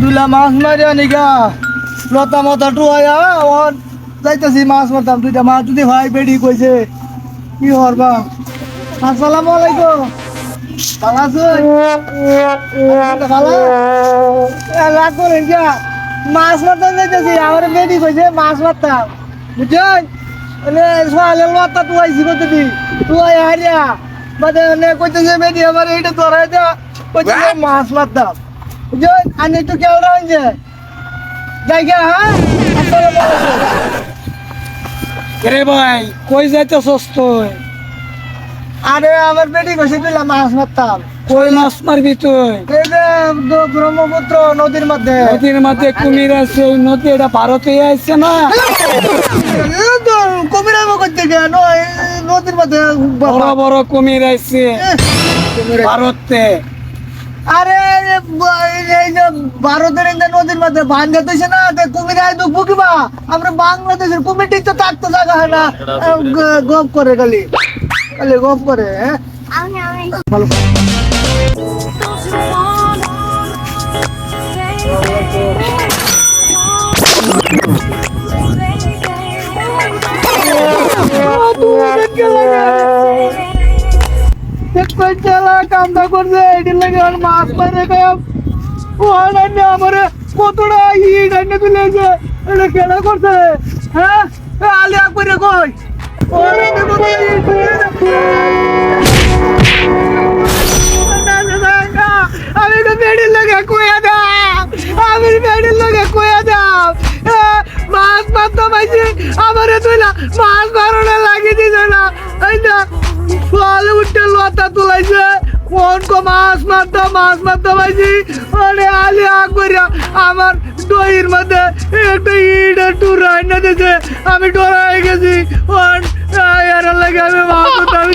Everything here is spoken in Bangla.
দুলা মাছ মারিয়া নিগা লতা মতা টুয়াইয়া ওর যাইতেছি মাছ মারতাম দুইটা মাছ যদি ভাই বেডি কইছে কি হরবা আসসালামু আলাইকুম। মাছ মারতাম যাইতেছি আমার বেডি কইছে মাছ মারতাম। বুঝছেন? সকালে লতা টুয়াইছি কত দি টুয়াই হারিয়া মানে মানে কইতেছে বেডি আমার এইটা ধরাই যা কইতেছে মাছ মারতাম। বুঝছেন? আমি একটু কেমন হয়েছে জায়গা হ্যাঁ? রে ভাই কই যাইতেছস তুই? আরে আমার বেটি কষে দিলাম মাছ মারতাম। কই মাছ মারবি তুই? এই যে দ- ব্রহ্মপুত্র নদীর মধ্যে। নদীর মধ্যে কুমির আছে ওই নদী এটা ভারতে আইছে না? তো করতে কেন নদীর মধ্যে বড় বড় কুমির আইছে ভারতে। আরে এই যে এই যে- ভারতের নদীর মধ্যে বান যেতেছে না কুমির আয় তো বুকিবা। আমরা বাংলাদেশের কুমির ঠিক তো থাকতো জায়গা হয় না। গপ করে খালি খালি গপ করে হ্যাঁ? ভালো কামটা করছে এটির লাগে মাছ মারে কাম ও আনান্য কতটা ইট আনে তুলেছে এটা কেনা করছে হ্যাঁ এ আলি আকবরে কই ও আনান্য কত ইট তুলেছে। না, না, না, না, আমি তো বেডির লাগে কইয়া দাও আমি বেডির লাগে কইয়া দাও মাছ মারতে পাইছি আমারে তুইলা মাছ মারণে লাগি দিছে না এই না ফল উঠে লতা কো মাছ মারতে মাছ মারতে পাইছি ওরে আলি আকবরিয়া আমার দইয়ের মধ্যে একটা ইট একটু রান্না দিয়েছে আমি ডরাই গেছি। ও আমি